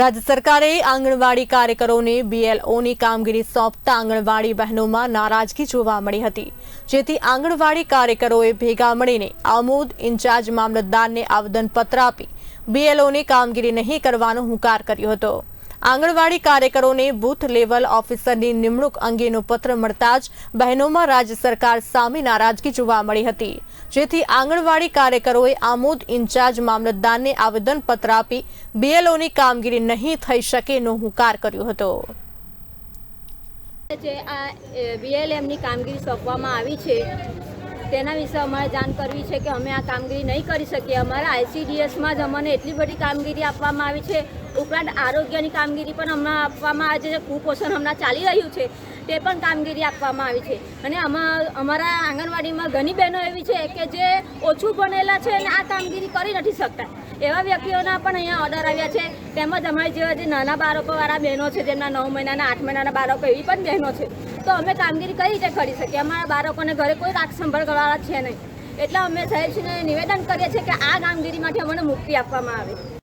રાજ્ય સરકારે આંગણવાડી કાર્યકરોને બીએલઓની કામગીરી સોંપતા આંગણવાડી બહેનોમાં નારાજગી જોવા મળી હતી. જેથી આંગણવાડી કાર્યકરોએ ભેગા મળીને આમોદ ઇન્ચાર્જ મામલતદારને આવેદનપત્ર આપી બીએલઓની કામગીરી નહીં કરવાનો હુંકાર કર્યો હતો. આંગણવાડી કાર્યકરોને બૂથ લેવલ ઓફિસરની નિમણૂક અંગેનો પત્ર મળતા જ બહેનોમાં રાજ્ય સરકાર સામે નારાજગી જોવા મળી હતી. જેથી આંગણવાડી કાર્યકરોએ આમોદ ઇન્ચાર્જ મામલતદારને આવેદનપત્ર આપી બીએલઓની કામગીરી નહીં થઈ શકેનો હુંકાર કર્યો હતો. જે આ બીએલએમની કામગીરી સોંપવામાં આવી છે તેના વિશે અમારે જાણ કરવી છે કે અમે આ કામગીરી નહીં કરી શકીએ. અમારા આઈસીડીએસમાં જ અમને એટલી બધી કામગીરી આપવામાં આવી છે. ઉપરાંત આરોગ્યની કામગીરી પણ હમણાં આપવામાં આવે છે કુપોષણ હમણાં ચાલી રહ્યું છે, તે પણ કામગીરી આપવામાં આવી છે. અને અમા- અમારા આંગણવાડીમાં ઘણી બહેનો એવી છે કે જે ઓછું ભણેલા છે અને આ કામગીરી કરી નથી શકતા. એવા વ્યક્તિઓના પણ અહીંયા ઓર્ડર આવ્યા છે. તેમજ અમારી જેવા જે નાના બાળકોવાળા બહેનો છે, જેમના નવ મહિનાના, આઠ મહિનાના બાળકો એવી પણ બહેનો છે. તો અમે કામગીરી કઈ રીતે કરી શકીએ? અમારા બાળકોને ઘરે કોઈ રાખ સંભાળ કરવાવાળા છે નહીં. એટલે અમે સાહેબશ્રીને નિવેદન કરીએ છીએ કે આ કામગીરી માટે અમને મુક્તિ આપવામાં આવે.